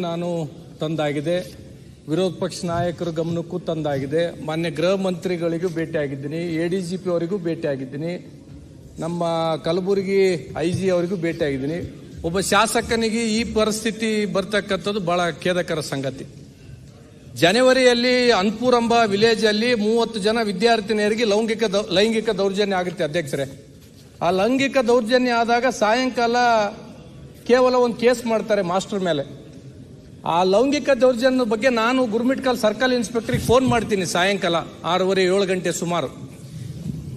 ನಾನು ತಂದಾಗಿದೆ. ವಿರೋಧ ಪಕ್ಷ ನಾಯಕರ ಗಮನಕ್ಕೂ ತಂದಾಗಿದೆ. ಮಾನ್ಯ ಗೃಹ ಮಂತ್ರಿಗಳಿಗೂ ಭೇಟಿಯಾಗಿದ್ದೀನಿ. ಎ ಡಿ ಜಿ ಪಿ ಅವರಿಗೂ ಭೇಟಿಯಾಗಿದ್ದೀನಿ. ನಮ್ಮ ಕಲಬುರಗಿ ಐ ಜಿ ಅವರಿಗೂ ಭೇಟಿಯಾಗಿದ್ದೀನಿ. ಒಬ್ಬ ಶಾಸಕನಿಗೆ ಈ ಪರಿಸ್ಥಿತಿ ಬರ್ತಕ್ಕಂಥದ್ದು ಬಹಳ ಖೇದಕರ ಸಂಗತಿ. ಜನವರಿಯಲ್ಲಿ ಅನ್ಪುರ್ ಎಂಬ ವಿಲೇಜ್ ಅಲ್ಲಿ ಮೂವತ್ತು ಜನ ವಿದ್ಯಾರ್ಥಿನಿಯರಿಗೆ ಲೌಂಗಿಕ ಲೈಂಗಿಕ ದೌರ್ಜನ್ಯ ಆಗುತ್ತೆ ಅಧ್ಯಕ್ಷರೇ. ಆ ಲೈಂಗಿಕ ದೌರ್ಜನ್ಯ ಆದಾಗ ಸಾಯಂಕಾಲ ಕೇವಲ ಒಂದು ಕೇಸ್ ಮಾಡ್ತಾರೆ ಮಾಸ್ಟರ್ ಮೇಲೆ. ಆ ಲೌಂಗಿಕ ದೌರ್ಜನ್ಯದ ಬಗ್ಗೆ ನಾನು ಗುರುಮಿಟ್ಕಲ್ ಸರ್ಕಲ್ ಇನ್ಸ್ಪೆಕ್ಟರ್ಗೆ ಫೋನ್ ಮಾಡ್ತೀನಿ ಸಾಯಂಕಾಲ ಆರೂವರೆ ಏಳು ಗಂಟೆ ಸುಮಾರು.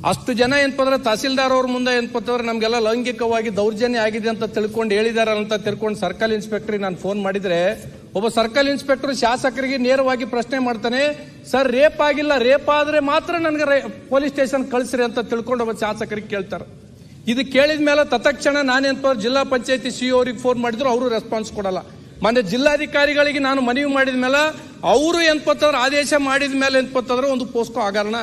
ಅಷ್ಟು ಜನ ಏನಪ್ಪ ತಹಸೀಲ್ದಾರ್ ಅವ್ರ ಮುಂದೆ ಏನಪ್ಪ ನಮಗೆಲ್ಲ ಲೈಂಗಿಕವಾಗಿ ದೌರ್ಜನ್ಯ ಆಗಿದೆ ಅಂತ ತಿಳ್ಕೊಂಡು ಹೇಳಿದಾರ ಅಂತ ತಿಳ್ಕೊಂಡು ಸರ್ಕಲ್ ಇನ್ಸ್ಪೆಕ್ಟರ್ ನಾನು ಫೋನ್ ಮಾಡಿದ್ರೆ, ಒಬ್ಬ ಸರ್ಕಲ್ ಇನ್ಸ್ಪೆಕ್ಟರ್ ಶಾಸಕರಿಗೆ ನೇರವಾಗಿ ಪ್ರಶ್ನೆ ಮಾಡ್ತಾನೆ, ಸರ್, ರೇಪ್ ಆಗಿಲ್ಲ, ರೇಪ್ ಆದ್ರೆ ಮಾತ್ರ ನನಗೆ ಪೊಲೀಸ್ ಸ್ಟೇಷನ್ ಕಳಿಸ್ರಿ ಅಂತ ತಿಳ್ಕೊಂಡು ಒಬ್ಬ ಶಾಸಕರಿಗೆ ಕೇಳ್ತಾರೆ. ಇದು ಕೇಳಿದ ಮೇಲೆ ತತ್ಕ್ಷಣ ನಾನೇನಪ್ಪ ಜಿಲ್ಲಾ ಪಂಚಾಯತಿ ಸಿ ಅವ್ರಿಗೆ ಫೋನ್ ಮಾಡಿದ್ರು, ಅವರು ರೆಸ್ಪಾನ್ಸ್ ಕೊಡಲ್ಲ. ಮೊನ್ನೆ ಜಿಲ್ಲಾಧಿಕಾರಿಗಳಿಗೆ ನಾನು ಮನವಿ ಮಾಡಿದ ಮೇಲೆ ಅವರು ಏನ್ಪತ್ತಂದ್ರೆ ಆದೇಶ ಮಾಡಿದ ಮೇಲೆ ಏನ್ಪತ್ತಂದ್ರೆ ಒಂದು ಪೋಸ್ಕೋ ಹಗರಣ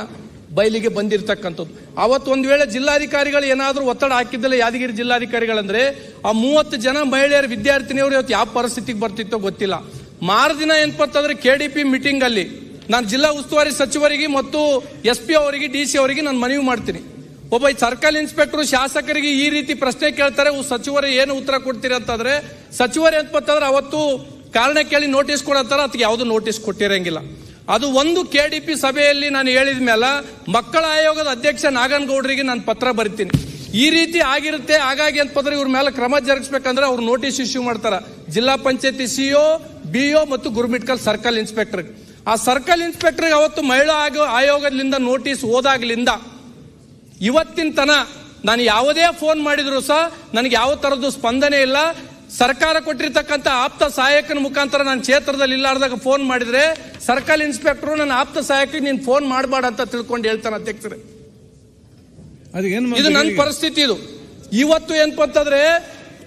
ಬಯಲಿಗೆ ಬಂದಿರತಕ್ಕಂಥದ್ದು. ಅವತ್ತು ಒಂದು ವೇಳೆ ಜಿಲ್ಲಾಧಿಕಾರಿಗಳು ಏನಾದರೂ ಒತ್ತಡ ಹಾಕಿದ್ದಿಲ್ಲ, ಯಾದಗಿರಿ ಜಿಲ್ಲಾಧಿಕಾರಿಗಳಂದ್ರೆ, ಆ ಮೂವತ್ತು ಜನ ಮಹಿಳೆಯರ, ವಿದ್ಯಾರ್ಥಿನಿಯವರು ಇವತ್ತು ಯಾವ ಪರಿಸ್ಥಿತಿಗೆ ಬರ್ತಿತ್ತೋ ಗೊತ್ತಿಲ್ಲ. ಮಾರುದಿನ ಏನ್ಪತ್ತಂದ್ರೆ ಕೆ ಡಿ ಪಿ ಮೀಟಿಂಗ್ ಅಲ್ಲಿ ನಾನು ಜಿಲ್ಲಾ ಉಸ್ತುವಾರಿ ಸಚಿವರಿಗೆ ಮತ್ತು ಎಸ್ ಪಿ ಅವರಿಗೆ ಡಿ ಸಿ ಅವರಿಗೆ ನಾನು ಮನವಿ ಮಾಡ್ತೀನಿ. ಒಬ್ಬ ಸರ್ಕಲ್ ಇನ್ಸ್ಪೆಕ್ಟರ್ ಶಾಸಕರಿಗೆ ಈ ರೀತಿ ಪ್ರಶ್ನೆ ಕೇಳ್ತಾರೆ ಸಚಿವರು, ಏನು ಉತ್ತರ ಕೊಡ್ತೀರಿ? ಅಂತಂದ್ರೆ, ಸಚಿವರು ಏನ್ಪತ್ತಂದ್ರೆ ಅವತ್ತು ಕಾರಣ ಕೇಳಿ ನೋಟಿಸ್ ಕೊಡತ್ತಾರ, ಅದಕ್ಕೆ ಯಾವುದು ನೋಟಿಸ್ ಕೊಟ್ಟಿರಂಗಿಲ್ಲ. ಅದು ಒಂದು ಕೆ ಡಿ ಪಿ ಸಭೆಯಲ್ಲಿ ನಾನು ಹೇಳಿದ ಮೇಲೆ ಮಕ್ಕಳ ಆಯೋಗದ ಅಧ್ಯಕ್ಷ ನಾಗನಗೌಡರಿಗೆ ನಾನು ಪತ್ರ ಬರಿತೀನಿ. ಈ ರೀತಿ ಆಗಿರುತ್ತೆ, ಹಾಗಾಗಿ ಅಂತ ಪತ್ರ ಇವ್ರ ಮೇಲೆ ಕ್ರಮ ಜರುಗಿಸ್ಬೇಕಂದ್ರೆ ಅವ್ರು ನೋಟಿಸ್ ಇಶ್ಯೂ ಮಾಡ್ತಾರ. ಜಿಲ್ಲಾ ಪಂಚಾಯತಿ ಸಿಒ ಬಿಒ ಮತ್ತು ಗುರುಮಿಟ್ಕಲ್ ಸರ್ಕಲ್ ಇನ್ಸ್ಪೆಕ್ಟರ್ ಆ ಸರ್ಕಲ್ ಇನ್ಸ್ಪೆಕ್ಟರ್ ಅವತ್ತು ಮಹಿಳಾ ಆಯೋ- ಆಯೋಗದಿಂದ ನೋಟಿಸ್ ಹೋದಾಗ್ಲಿಂದ ಇವತ್ತಿನ ತನ ನಾನು ಯಾವುದೇ ಫೋನ್ ಮಾಡಿದ್ರು ಸಹ ನನಗೆ ಯಾವ ತರದ್ದು ಸ್ಪಂದನೆ ಇಲ್ಲ. ಸರ್ಕಾರ ಕೊಟ್ಟಿರ್ತಕ್ಕಂಥ ಆಪ್ತ ಸಹಾಯಕನ ಮುಖಾಂತರ ನಾನು ಕ್ಷೇತ್ರದಲ್ಲಿ ಇಲ್ಲಾರ್ದಾಗ ಫೋನ್ ಮಾಡಿದ್ರೆ ಸರ್ಕಲ್ ಇನ್ಸ್ಪೆಕ್ಟರ್ ನನ್ನ ಆಪ್ತ ಸಹಾಯಕಿಗೆ ನೀನು ಫೋನ್ ಮಾಡಬೇಡ ಅಂತ ತಿಳ್ಕೊಂಡು ಹೇಳ್ತಾನೆ ಅಧ್ಯಕ್ಷರೇ. ಏನು ಇದು ನನ್ನ ಪರಿಸ್ಥಿತಿ ಇದು. ಇವತ್ತು ಏನಪ್ಪ ಅಂತಂದ್ರೆ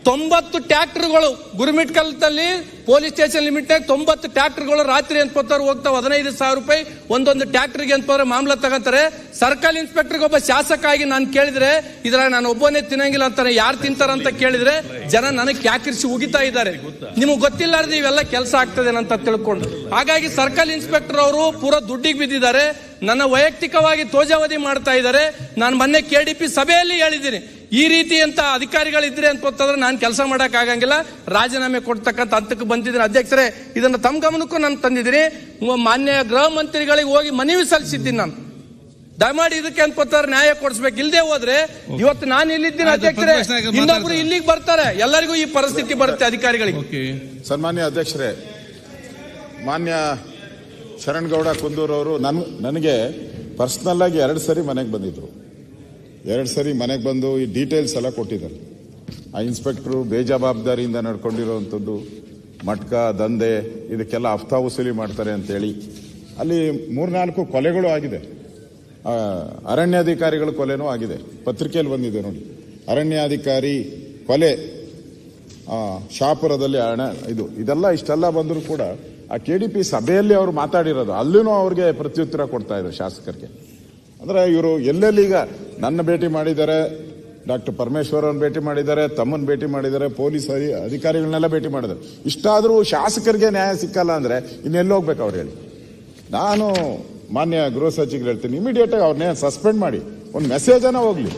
ತೊಂಬತ್ತು ಟ್ರ್ಯಾಕ್ಟರ್ಗಳು ಗುರುಮಿಟ್ಕಲ್ದಲ್ಲಿ ಪೊಲೀಸ್ ಸ್ಟೇಷನ್ ಲಿಮಿಟ್ ತೊಂಬತ್ತು ಟ್ರ್ಯಾಕ್ಟರ್ಗಳು ರಾತ್ರಿ ಏನ್ಪತ್ತಾರ ಹೋಗ್ತಾವ. ಹದಿನೈದು ಸಾವಿರ ರೂಪಾಯಿ ಒಂದೊಂದು ಟ್ರ್ಯಾಕ್ಟರ್ಗೆ ಏನಪ್ಪ ಮಾಮಲ ತಗೋತಾರೆ. ಸರ್ಕಲ್ ಇನ್ಸ್ಪೆಕ್ಟರ್ಗೆ ಒಬ್ಬ ಶಾಸಕ ಆಗಿ ನಾನು ಕೇಳಿದ್ರೆ ಇದ್ರ ನಾನು ಒಬ್ಬನೇ ತಿನ್ನಂಗಿಲ್ಲ ಅಂತಾನೆ ಯಾರು ತಿಂತಾರ ಅಂತ ಕೇಳಿದ್ರೆ ಜನ ನನಗೆ ಕ್ಯಾಕರಿಸಿ ಉಗಿತಾ ಇದ್ದಾರೆ. ನಿಮಗೆ ಗೊತ್ತಿಲ್ಲಾರ್ದು ಇವೆಲ್ಲ ಕೆಲಸ ಆಗ್ತದೆ ಅಂತ ತಿಳ್ಕೊಂಡು. ಹಾಗಾಗಿ ಸರ್ಕಲ್ ಇನ್ಸ್ಪೆಕ್ಟರ್ ಅವರು ಪೂರಾ ದುಡ್ಡಿಗೆ ಬಿದ್ದಿದ್ದಾರೆ. ನನ್ನ ವೈಯಕ್ತಿಕವಾಗಿ ತೋಜಾವಧಿ ಮಾಡ್ತಾ ಇದ್ದಾರೆ. ನಾನು ಮೊನ್ನೆ ಕೆ ಡಿ ಪಿ ಸಭೆಯಲ್ಲಿ ಹೇಳಿದ್ದೀನಿ. ಈ ರೀತಿ ಅಂತ ಅಧಿಕಾರಿಗಳಿದ್ರೆ ಅಂತಂದ್ರೆ ನಾನು ಕೆಲಸ ಮಾಡಕ್ ಆಗಂಗಿಲ್ಲ. ರಾಜೀನಾಮೆ ಕೊಡ್ತಕ್ಕಂತ ಹಂತಕ್ಕೆ ಬಂದಿದ್ದೀನಿ. ಅಧ್ಯಕ್ಷರೇ ಇದನ್ನ ತಮ್ಮ ಗಮನಕ್ಕೂ ನಾನು ತಂದಿದ್ದೀನಿ. ಮಾನ್ಯ ಗೃಹ ಮಂತ್ರಿಗಳಿಗೆ ಹೋಗಿ ಮನವಿ ಸಲ್ಲಿಸಿದ್ದೀನಿ ನಾನು. ದಯಮಾಡಿ ಇದಕ್ಕೆ ಅನ್ಕೋತಾರೆ ನ್ಯಾಯ ಕೊಡಿಸ್ಬೇಕು. ಇಲ್ಲದೆ ಹೋದ್ರೆ ಇವತ್ತು ನಾನು ಇಲ್ಲಿದ್ದೀನಿ ಅಧ್ಯಕ್ಷರೇ. ಇನ್ನೊಬ್ರು ಇಲ್ಲಿಗೆ ಬರ್ತಾರೆ. ಎಲ್ಲರಿಗೂ ಈ ಪರಿಸ್ಥಿತಿ ಬರುತ್ತೆ ಅಧಿಕಾರಿಗಳಿಗೆ. ಓಕೆ ಸನ್ಮಾನ್ಯ ಅಧ್ಯಕ್ಷರೇ ಮಾನ್ಯ ಶರಣ್ ಶರಣ್ಗೌಡ ಕುಂದೂರವರು ನನ್ ನನಗೆ ಪರ್ಸ್ನಲ್ ಆಗಿ ಎರಡು ಸರಿ ಮನೆಗೆ ಬಂದಿದ್ರು. ಎರಡು ಸರಿ ಮನೆಗೆ ಬಂದು ಈ ಡೀಟೇಲ್ಸ್ ಎಲ್ಲ ಕೊಟ್ಟಿದ್ದಾರೆ. ಆ ಇನ್ಸ್ಪೆಕ್ಟ್ರು ಬೇಜವಾಬ್ದಾರಿಯಿಂದ ನಡ್ಕೊಂಡಿರುವಂಥದ್ದು, ಮಟ್ಕ, ದಂಧೆ, ಇದಕ್ಕೆಲ್ಲ ಹಫ್ತಾ ವಸೂಲಿ ಮಾಡ್ತಾರೆ ಅಂತೇಳಿ. ಅಲ್ಲಿ ಮೂರ್ನಾಲ್ಕು ಕೊಲೆಗಳು ಆಗಿದೆ. ಅರಣ್ಯಾಧಿಕಾರಿಗಳ ಕೊಲೆನೂ ಆಗಿದೆ. ಪತ್ರಿಕೆಯಲ್ಲಿ ಬಂದಿದೆ ನೋಡಿ. ಅರಣ್ಯಾಧಿಕಾರಿ ಕೊಲೆ ಶಾಪುರದಲ್ಲಿ ಹಣ, ಇದು, ಇದೆಲ್ಲ ಇಷ್ಟೆಲ್ಲ ಬಂದರೂ ಕೂಡ ಆ ಕೆ ಡಿ ಪಿ ಸಭೆಯಲ್ಲಿ ಅವರು ಮಾತಾಡಿರೋದು ಅಲ್ಲೂ ಅವ್ರಿಗೆ ಪ್ರತ್ಯುತ್ತರ ಕೊಡ್ತಾ ಇದ್ದಾರೆ ಶಾಸಕರಿಗೆ. ಅಂದ್ರೆ ಇವರು ಎಲ್ಲೆಲ್ಲಿ ಈಗ ನನ್ನ ಭೇಟಿ ಮಾಡಿದ್ದಾರೆ ಡಾಕ್ಟರ್ ಪರಮೇಶ್ವರನ್ ಭೇಟಿ ಮಾಡಿದ್ದಾರೆ ತಮ್ಮನ್ ಭೇಟಿ ಮಾಡಿದ್ದಾರೆ ಪೊಲೀಸ್ ಅಧಿ- ಅಧಿಕಾರಿಗಳನ್ನೆಲ್ಲ ಭೇಟಿ ಮಾಡಿದ್ದಾರೆ. ಇಷ್ಟಾದರೂ ಶಾಸಕರಿಗೆ ನ್ಯಾಯ ಸಿಕ್ಕಲ್ಲ ಅಂದ್ರೆ ಇನ್ನೆಲ್ಲಿ ಹೋಗ್ಬೇಕು ಅವ್ರು ಹೇಳಿ? ನಾನು ಮಾನ್ಯ ಗೃಹ ಸಚಿವರು ಹೇಳ್ತೀನಿ ಇಮಿಡಿಯೇಟ್ ಆಗಿ ಅವ್ರನ್ನೇ ಸಸ್ಪೆಂಡ್ ಮಾಡಿ. ಒಂದು ಮೆಸೇಜ್ ಅನ್ನ ಹೋಗ್ಲಿ.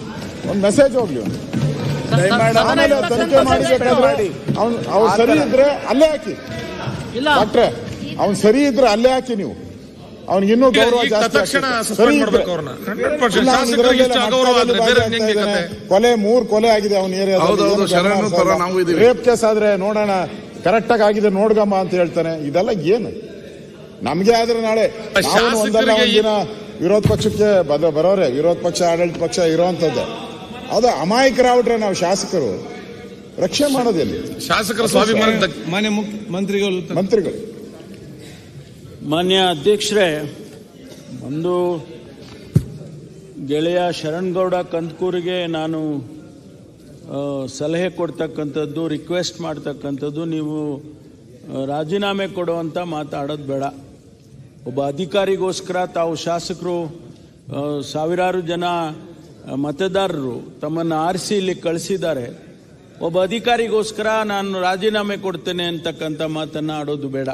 ಒಂದು ಮೆಸೇಜ್ ಹೋಗ್ಲಿ ಒಂದು ಆಮೇಲೆ ತನಿಖೆ ಮಾಡಿ ಅವ್ನು ಅವ್ನು ಸರಿ ಇದ್ರೆ ಅಲ್ಲೇ ಹಾಕಿ. ಡಾಕ್ಟ್ರೆ ಅವ್ನು ಸರಿ ಇದ್ರೆ ಅಲ್ಲೇ ಹಾಕಿ ನೀವು. ಅವ್ನಿಗೆ ಇನ್ನೂ ಗೌರವ ಜಾಸ್ತಿ ತಕ್ಷಣ ಆಗ್ತದೆ. suspend ಸರಿ ಇದ್ರೆ. ಮಾಡ್ಬೇಕು ಅವ್ರನ್ನ. 100% ಇಲ್ಲ, ಅವ್ನು ಶಾಸಕರಿಗೆ ಇದ್ರಲ್ಲೆಲ್ಲ ಇಷ್ಟು ಅಗೌರವ ಆದ್ರೆ ಬೇರೆ ಭಾಗಿ ಹೆಂಗೆ ಆಗ್ತಾ ಇದ್ದಾನೆ. ಕತೆ? ಕೊಲೆ ಮೂರ್ ಕೊಲೆ ಆಗಿದೆ ಅವನ ಹೌದು, ಹೌದು, ಶರಣು ನಾವು ಇದೀವಿ. ರೇಪ್ ಕೇಸ್ ಆದ್ರೆ ನೋಡೋಣ ಕರೆಕ್ಟ್ ಆಗಿ ಆಗಿದೆ ನೋಡ್ಗಮ್ಮ ಅಂತ ಹೇಳ್ತಾನೆ ಇದೆಲ್ಲ ಏನು ನಮ್ಗೆ ಆದ್ರೆ ನಾಳೆ ಒಂದಲ್ಲ ಒಂದಿನ ವಿರೋಧ ಪಕ್ಷಕ್ಕೆ ಬದ- ಬರೋರೆ ವಿರೋಧ ಪಕ್ಷ ಆಡಳಿತ ಪಕ್ಷ ಇರೋಂಥದ್ದು ಅದು ಅಮಾಯಕರಾಗ್ಬಿಟ್ರೆ ನಾವು ಶಾಸಕರು ರಕ್ಷಣೆ ಮಾಡೋದಿಲ್ಲ ಶಾಸಕರ ಸ್ವಾಭಿಮಾನ ಮಾನ್ಯ ಮಂತ್ರಿಗಳು ಮಂತ್ರಿಗಳು ಮಾನ್ಯ ಅಧ್ಯಕ್ಷರೇ, ಒಂದು ಗೆಳೆಯ ಶರಣ್ಗೌಡ ಕಂದಕೂರಿಗೆ ನಾನು ಸಲಹೆ ಕೊಡ್ತಕ್ಕಂಥದ್ದು ರಿಕ್ವೆಸ್ಟ್ ಮಾಡ್ತಕ್ಕಂಥದ್ದು, ನೀವು ರಾಜೀನಾಮೆ ಕೊಡುವಂತ ಮಾತಾಡೋದು ಬೇಡ. ಒಬ್ಬ ಅಧಿಕಾರಿಗೋಸ್ಕರ ತಾವು ಶಾಸಕರು ಸಾವಿರಾರು ಜನ ಮತದಾರರು ತಮ್ಮನ್ನು ಆರಿಸಿ ಇಲ್ಲಿ ಕಳಿಸಿದ್ದಾರೆ. ಒಬ್ಬ ಅಧಿಕಾರಿಗೋಸ್ಕರ ನಾನು ರಾಜೀನಾಮೆ ಕೊಡ್ತೇನೆ ಅಂತಕ್ಕಂಥ ಮಾತನ್ನು ಆಡೋದು ಬೇಡ.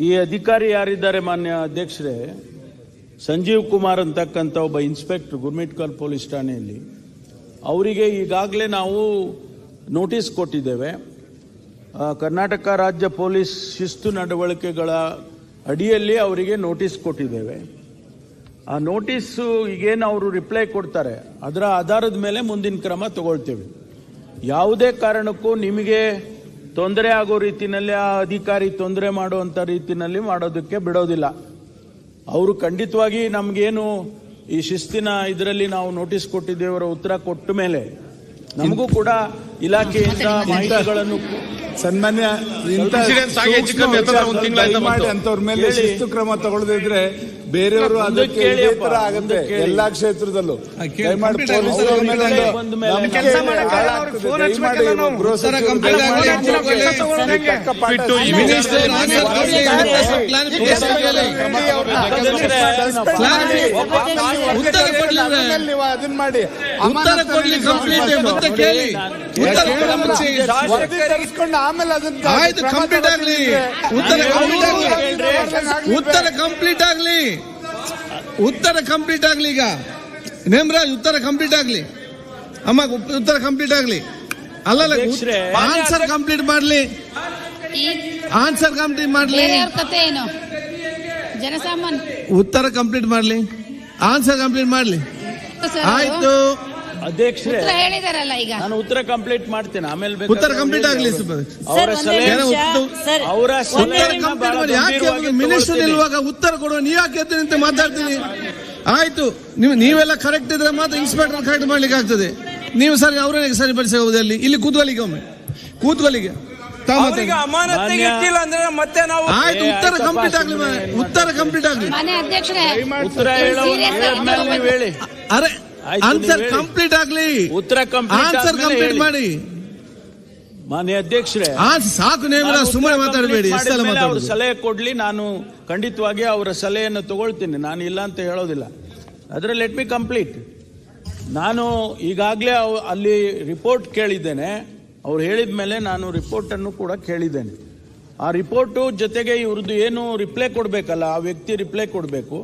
ಈ ಅಧಿಕಾರಿ ಯಾರಿದ್ದಾರೆ ಮಾನ್ಯ ಅಧ್ಯಕ್ಷರೇ? ಸಂಜೀವ್ ಕುಮಾರ್ ಅಂತಕ್ಕಂಥ ಒಬ್ಬ ಇನ್ಸ್ಪೆಕ್ಟರ್ ಗುರ್ಮಿಟ್ಕಲ್ ಪೊಲೀಸ್ ಠಾಣೆಯಲ್ಲಿ. ಅವರಿಗೆ ಈಗಾಗಲೇ ನಾವು ನೋಟಿಸ್ ಕೊಟ್ಟಿದ್ದೇವೆ. ಕರ್ನಾಟಕ ರಾಜ್ಯ ಪೊಲೀಸ್ ಶಿಸ್ತು ನಡವಳಿಕೆಗಳ ಅಡಿಯಲ್ಲಿ ಅವರಿಗೆ ನೋಟಿಸ್ ಕೊಟ್ಟಿದ್ದೇವೆ. ಆ ನೋಟಿಸ್ಸು ಈಗೇನು ಅವರು ರಿಪ್ಲೈ ಕೊಡ್ತಾರೆ, ಅದರ ಆಧಾರದ ಮೇಲೆ ಮುಂದಿನ ಕ್ರಮ ತಗೊಳ್ತೇವೆ. ಯಾವುದೇ ಕಾರಣಕ್ಕೂ ನಿಮಗೆ ತೊಂದರೆ ಆಗೋ ರೀತಿಯಲ್ಲಿ ಆ ಅಧಿಕಾರಿ ತೊಂದರೆ ಮಾಡುವಂಥ ರೀತಿಯಲ್ಲಿ ಮಾಡೋದಕ್ಕೆ ಬಿಡೋದಿಲ್ಲ ಅವರು ಖಂಡಿತವಾಗಿ ನಮಗೇನು ಈ ಶಿಸ್ತಿನ ಇದರಲ್ಲಿ ನಾವು ನೋಟಿಸ್ ಕೊಟ್ಟಿದ್ದೇವರ ಉತ್ತರ ಕೊಟ್ಟ ಮೇಲೆ ನಮಗೂ ಕೂಡ ಇಲಾಖೆಯಿಂದ ಮಾಹಿತಿಗಳನ್ನು ಸನ್ಮಾನ್ಯ. ಅಂತವ್ರ ಮೇಲೆ. ಶಿಸ್ತು ಕ್ರಮ ತಗೊಳ್ಳದಿದ್ರೆ ಬೇರೆಯವರು ಅದಕ್ಕೆ ತರ ಆಗುತ್ತೆ ಎಲ್ಲಾ ಕ್ಷೇತ್ರದಲ್ಲೂ ದಯಮಾಡಿ ಪೊಲೀಸರ ಅವ್ರ ಮೇಲೆ ಒಂದು ಕೆಲಸ. ಗೃಹ ಸಚಿವರು ಅದನ್ನ ಮಾಡಿ ಉತ್ತರ ಕೊಡ್ಲಿ ಕಂಪ್ಲೀಟ್ ಮತ್ತೆ ಕೇಳಿ ಉತ್ತರ ಮುಂಚೆ ಆಮೇಲೆ ಆಯ್ತು ಕಂಪ್ಲೀಟ್ ಆಗ್ಲಿ ಉತ್ತರ ಕಂಪ್ಲೀಟ್ ಆಗ್ಲಿ ಉತ್ತರ ಕಂಪ್ಲೀಟ್ ಆಗ್ಲಿ ಉತ್ತರ ಕಂಪ್ಲೀಟ್ ಆಗ್ಲಿ ಈಗ ನೇಮರಾಜ್ ಉತ್ತರ ಕಂಪ್ಲೀಟ್ ಆಗ್ಲಿ ಅಮ್ಮ ಉತ್ತರ ಕಂಪ್ಲೀಟ್ ಆಗ್ಲಿ ಅಲ್ಲಲ್ಲ ಆನ್ಸರ್ ಕಂಪ್ಲೀಟ್ ಮಾಡ್ಲಿ ಈ ಆನ್ಸರ್ ಕಂಪ್ಲೀಟ್ ಮಾಡ್ಲಿ ಉತ್ತರ ಕಂಪ್ಲೀಟ್ ಮಾಡ್ಲಿ ಆನ್ಸರ್ ಕಂಪ್ಲೀಟ್ ಮಾಡ್ಲಿ ಆಯ್ತು. ಅಧ್ಯಕ್ಷರೇ ಉತ್ತರ ಹೇಳಿದಾರಲ್ಲ ಈಗ. ನಾನು ಉತ್ತರ ಕಂಪ್ಲೀಟ್ ಮಾಡ್ತೇನೆ. ಆಮೇಲೆ ಬೇಕಾದ್ರೆ ಉತ್ತರ ಕಂಪ್ಲೀಟ್ ಆಗ್ಲಿ ಅವ್ರು- ಅವರ ಸಲಹೆ ಅವರ ಗಂಭೀರವಾಗಿ ಮಿನಿಸ್ಟರ್. ನಿಲ್ವಾಗ ಉತ್ತರ ಕೊಡುವ? ನೀವ್ ಯಾಕೆ ಅಂತ ನಿಂತು ಮಾತಾಡ್ತೀನಿ? ಆಯ್ತು. ನೀವು ನೀವೆಲ್ಲ ಕರೆಕ್ಟ್ ಇದ್ರೆ ಮಾತ್ರ ಇನ್ಸ್ಪೆಕ್ಟರ್ ಕರೆಕ್ಟ್ ಮಾಡ್ಲಿಕ್ಕೆ ಆಗ್ತದೆ. ನೀವು ಸರಿ ಅವರೇ ಸರಿ ಪಡಿಸಬಹುದು ಅಲ್ಲಿ? ಇಲ್ಲಿ ಕೂತ್ಕೊಳ್ಳಿಗೆ ಒಮ್ಮೆ. ಕೂತ್ಕೊಳ್ಳಿಗೆ ಅಂದ್ರೆ ಮತ್ತೆ ನಾವು ಆಯ್ತು ಉತ್ತರ ಕಂಪ್ಲೀಟ್ ಆಗ್ಲಿ ಉತ್ತರ ಕಂಪ್ಲೀಟ್ ಆಗ್ಲಿ. ಉತ್ತರ ಹೇಳೋ ಅರೆ ಆನ್ಸರ್ ಕಂಪ್ಲೀಟ್ ಆಗ್ಲಿ. ಉತ್ತರ ಕಂಪ್ಲೀಟ್ ಆನ್ಸರ್ ಕಂಪ್ಲೀಟ್ ಮಾಡಿ. ಮಾನ್ಯ ಅಧ್ಯಕ್ಷರೇ ಆ ಸಾಕು ನೇಮರ ಸುಮ್ಮನೆ ಮಾತಾಡಬೇಡಿ ಸಲಹೆ ಕೊಡ್ಲಿ ನಾನು ಖಂಡಿತವಾಗಿ ಅವರ ಸಲಹೆಯನ್ನು ತಗೊಳ್ತೀನಿ. ನಾನು ಇಲ್ಲ ಅಂತ ಹೇಳೋದಿಲ್ಲ. ಆದ್ರೆ ಲೆಟ್ ಮಿ ಕಂಪ್ಲೀಟ್ ನಾನು ಈಗಾಗಲೇ ಅಲ್ಲಿ ರಿಪೋರ್ಟ್ ಕೇಳಿದ್ದೇನೆ. ಅವ್ರು ಹೇಳಿದ ಮೇಲೆ ನಾನು ರಿಪೋರ್ಟನ್ನು ಕೂಡ ಕೇಳಿದ್ದೇನೆ. ಆ ರಿಪೋರ್ಟು ಜೊತೆಗೆ ಇವ್ರದ್ದು ಏನು ರಿಪ್ಲೈ ಕೊಡಬೇಕಲ್ಲ, ಆ ವ್ಯಕ್ತಿ ರಿಪ್ಲೈ ಕೊಡಬೇಕು.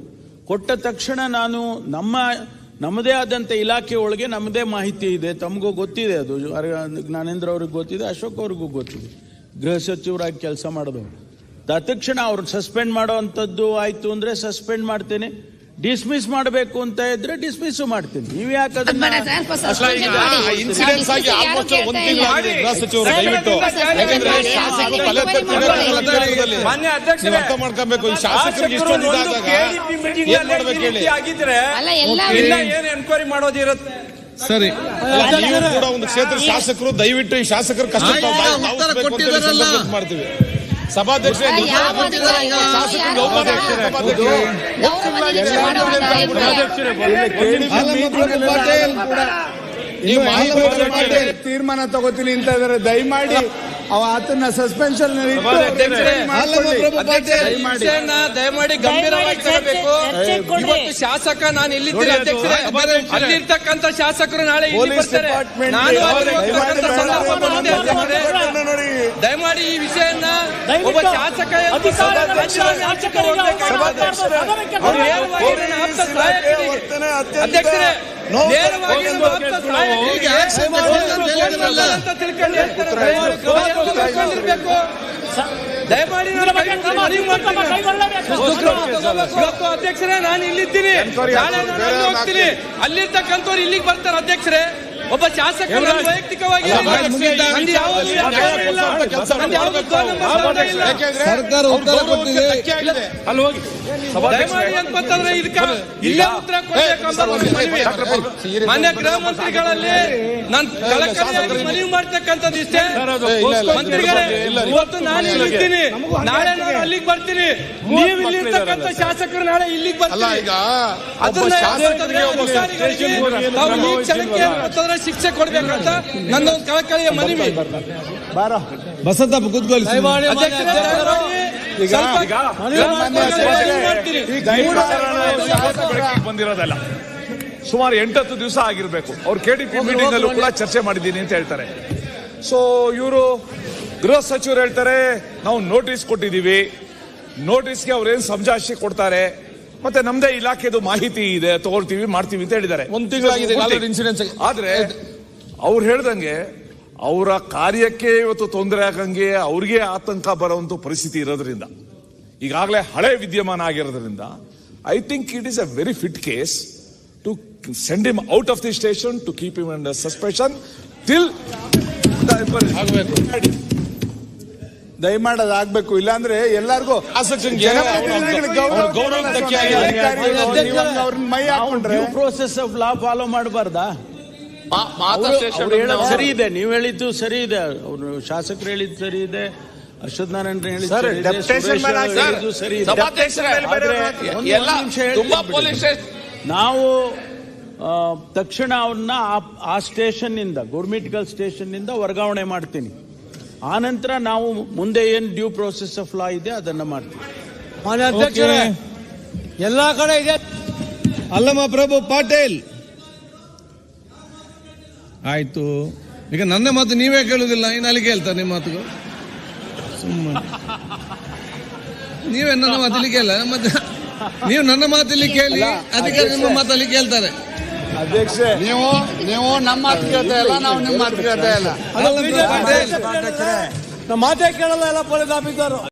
ಕೊಟ್ಟ ತಕ್ಷಣ ನಾನು ನಮ್ಮ, ನಮ್ಮದೇ ಆದಂಥ ಇಲಾಖೆ ಒಳಗೆ ನಮ್ಮದೇ ಮಾಹಿತಿ ಇದೆ, ತಮಗೂ ಗೊತ್ತಿದೆ ಅದು. ಜ್ಞಾನೇಂದ್ರ ಅವ್ರಿಗೆ ಗೊತ್ತಿದೆ, ಅಶೋಕ್ ಅವ್ರಿಗೂ ಗೊತ್ತಿದೆ. ಗೃಹ ಸಚಿವರಾಗಿ ಕೆಲಸ ಮಾಡಿದವರು. ತತ್ಕ್ಷಣ ಅವ್ರು ಸಸ್ಪೆಂಡ್ ಮಾಡೋ ಅಂಥದ್ದು ಆಯಿತು ಅಂದರೆ ಸಸ್ಪೆಂಡ್ ಮಾಡ್ತೇನೆ. ಡಿಸ್ಮಿಸ್ ಮಾಡಬೇಕು ಅಂತ ಇದ್ರೆ ಡಿಸ್ಮಿಸ್ ಮಾಡ್ತೀನಿ. ನೀವು ಯಾಕೆ ಎನ್ಕ್ವೈರಿ ಮಾಡೋದಿರುತ್ತೆ ಸರಿ. ನೀವು ಕೂಡ ಒಂದು ಕ್ಷೇತ್ರ ಶಾಸಕರು ದಯವಿಟ್ಟು ಈ ಶಾಸಕರು ಕಷ್ಟ. ಮಾಡ್ತೀವಿ. ಸಭಾಧ್ಯಕ್ಷ ಅಲ್ಲ, ಯಾವ ಅಧಿಕಾರಿಗಳು ಯಾರು ಕೂಡ ಗೌರವ ಮಾಡುವಂತ ಇದ್ರೆ ಪಾಟೀಲ್ ಕೂಡ ನೀವು ಮಾಹಿತಿ ಪಾಟೀಲ್ ತೀರ್ಮಾನ ತಗೋತೀನಿ ಅಂತ ಇದ್ರೆ ದಯಮಾಡಿ ಅವ ಆತನ ಸಸ್ಪೆನ್ಷನ್ ವಿಷಯನ ದಯಮಾಡಿ ಗಂಭೀರವಾಗಿ ತಗೋಬೇಕು. ಇವತ್ತು ಶಾಸಕ ನಾನು ಇಲ್ಲಿದ್ದೀನಿ ಅಧ್ಯಕ್ಷರೇ. ಅಲ್ಲಿರ್ತಕ್ಕಂತ ಶಾಸಕರು ನಾಳೆ ಇಲ್ಲಿ ಬರ್ತಾರೆ. ನಾನು ಸಂದರ್ಭ ಬಂದಿದೆ ಅಧ್ಯಕ್ಷರೇ. ದಯಮಾಡಿ ಈ ವಿಷಯನ ಒಬ್ಬ ಶಾಸಕ ಅಧ್ಯಕ್ಷರೇ ದಯಮಾಡಿ ಅಧ್ಯಕ್ಷರೇ ನಾನು ಇಲ್ಲಿದ್ದೀನಿ ಹೋಗ್ತೀನಿ ಅಲ್ಲಿರ್ತಕ್ಕಂಥವ್ರು ಇಲ್ಲಿಗೆ ಬರ್ತಾರೆ ಅಧ್ಯಕ್ಷರೇ ಒಬ್ಬ ಶಾಸಕರು ವೈಯಕ್ತಿಕವಾಗಿ. ಸರ್ಕಾರ ಉತ್ತರ ಕೊಟ್ಟಿದೆ ಅಲ್ಲಿ ಹೋಗಿ ದಯಮಾಡಿ ಅಂತಂದ್ರೆ ಇದಕ್ಕ? ಇಲ್ಲೇ ಉತ್ತರ ಕೊಡ್ಬೇಕು ಅಂತ ಒಂದು ಮನವಿ. ಮಾನ್ಯ ಗೃಹ ಮಂತ್ರಿಗಳಲ್ಲಿ ನಾನು ಕಳಕಳಿಯಾಗಿ ಮನವಿ ಮಾಡ್ತಕ್ಕಂಥದ್ದು ಇಷ್ಟೇ? ಮಂತ್ರಿಗಳೇ ಇವತ್ತು ನಾನು ಇಲ್ಲಿರ್ತೀನಿ ನಾಳೆ ನಾನು ಅಲ್ಲಿಗೆ ಬರ್ತೀನಿ. ನೀವು ಇಲ್ಲಿರ್ತಕ್ಕಂಥ ಶಾಸಕರು ನಾಳೆ ಇಲ್ಲಿಗೆ ಬರ್ತೀನಿ. ಅದನ್ನ ಈ ಕ್ಷಣಕ್ಕೆ ಅಂತಂದ್ರೆ ಶಿಕ್ಷೆ ಕೊಡ್ಬೇಕಂತ ನನ್ನ ಒಂದು ಕಳಕಳಿಯ ಮನವಿ. ಕೂತ್ಕೊಳ್ಳಿ ಪಂಚಾಯತ್ ಮನವಿ ಮಾಡ್ತೀನಿ. ಬಂದಿರೋದಲ್ಲ. ಸುಮಾರು ಎಂಟತ್ತು ದಿವಸ ಆಗಿರ್ಬೇಕು. ಅವ್ರು ಕೆ ಡಿ ಪಿ ಮೀಟಿಂಗ್ ಅಲ್ಲೂ ಕೂಡ ಚರ್ಚೆ ಮಾಡಿದ್ದೀನಿ ಅಂತ ಹೇಳ್ತಾರೆ. ಸೊ ಇವರು ಗೃಹ ಸಚಿವರು ಹೇಳ್ತಾರೆ ನಾವು ನೋಟಿಸ್ ಕೊಟ್ಟಿದ್ದೀವಿ. ನೋಟಿಸ್ಗೆ ಅವ್ರೇನು ಸಮಜಾಶಿ ಕೊಡ್ತಾರೆ? ಮತ್ತೆ ನಮ್ದೇ ಇಲಾಖೆದು ಮಾಹಿತಿ ಇದೆ ತಗೊಳ್ತೀವಿ ಮಾಡ್ತೀವಿ ಅಂತ ಹೇಳಿದ್ದಾರೆ. ಒಂದು ತಿಂಗಳಾಗಿದೆ ಆಗಿ- ಆದ್ರೆ ಅವ್ರು ಹೇಳ್ದಂಗೆ ಅವರ ಕಾರ್ಯಕ್ಕೆ ಇವತ್ತು ತೊಂದರೆ ಆಗಂಗೆ ಅವ್ರಿಗೆ ಆತಂಕ ಬರುವಂತ ಪರಿಸ್ಥಿತಿ ಇರೋದ್ರಿಂದ ಈಗಾಗಲೇ ಹಳೆ ವಿದ್ಯಮಾನ ಆಗಿರೋದ್ರಿಂದ I think it is a very fit case to send him out of the station to keep him under suspension till ದಯಮಾಡಿ ಅದಾಗಬೇಕು ಇಲ್ಲಾಂದ್ರೆ ಎಲ್ಲಾರ್ಗೂ ಅವ್ರನ್ನ ಮೈ ಹಾಕೊಂಡ್ರೆ ಪ್ರೋಸೆಸ್ ಆಫ್ ಲಾ ಫಾಲೋ ಮಾಡಬಾರ್ದಾ? ಸರಿ ಇದೆ ನೀವು ಹೇಳಿದ್ದು ಸರಿ ಇದೆ ಅವರು ಶಾಸಕರು ಹೇಳಿದ್ದು ಸರಿ ಇದೆ ಅಶ್ವಥ್ ನಾರಾಯಣ ಹೇಳಿದ್ದು ಸರ್, ಇದೆ. ನಾವು ತಕ್ಷಣ ಅವನ್ನ ಆ- ಆ ಸ್ಟೇಷನ್ನಿಂದ ಗಲ್ ಸ್ಟೇಷನ್ನಿಂದ ವರ್ಗಾವಣೆ ಮಾಡ್ತೀನಿ. ಆ ನಂತರ ನಾವು ಮುಂದೆ ಏನ್ ಡ್ಯೂ ಪ್ರೋಸೆಸ್ ಆಫ್ ಲಾ ಇದೆ ಅದನ್ನ ಮಾಡ್ತೀವಿ. ಮಾನ್ಯ ಅಧ್ಯಕ್ಷರೇ ಎಲ್ಲಾ ಕಡೆ ಇದೆ. ಅಲ್ಲಮ್ಮ ಪ್ರಭು ಪಾಟೀಲ್. ಆಯ್ತು. ಈಗ ನನ್ನ ಮಾತು ನೀವೇ ಕೇಳುದಿಲ್ಲ ಇನ್ನು ಅಲ್ಲಿ ಕೇಳ್ತಾರೆ ನಿಮ್ಮ ಮಾತುಗಳು. ಸುಮ್ಮನೆ. ನೀವೇ ನನ್ನ ಮಾತಲ್ಲಿ ಕೇಳ ಮತ್ತೆ ನೀವು ನನ್ನ ಮಾತಲ್ಲಿ ಕೇಳಿ ಅದಕ್ಕೆ ನಿಮ್ಮ ಮಾತಲ್ಲಿ ಕೇಳ್ತಾರೆ. ಅಧ್ಯಕ್ಷ ನೀವು ನೀವು ನಮ್ಮ ಮಾತು ಕೇಳ್ತಾ ಇಲ್ಲ ನಾವು ನಿಮ್ಮ ಮಾತು ಕೇಳ್ತಾ ಇಲ್ಲ. ನಮ್ಮ ಮಾತೇ ಕೇಳಲ್ಲ ಎಲ್ಲ ಪೊಲೀಸ್ ಆಫೀಸರು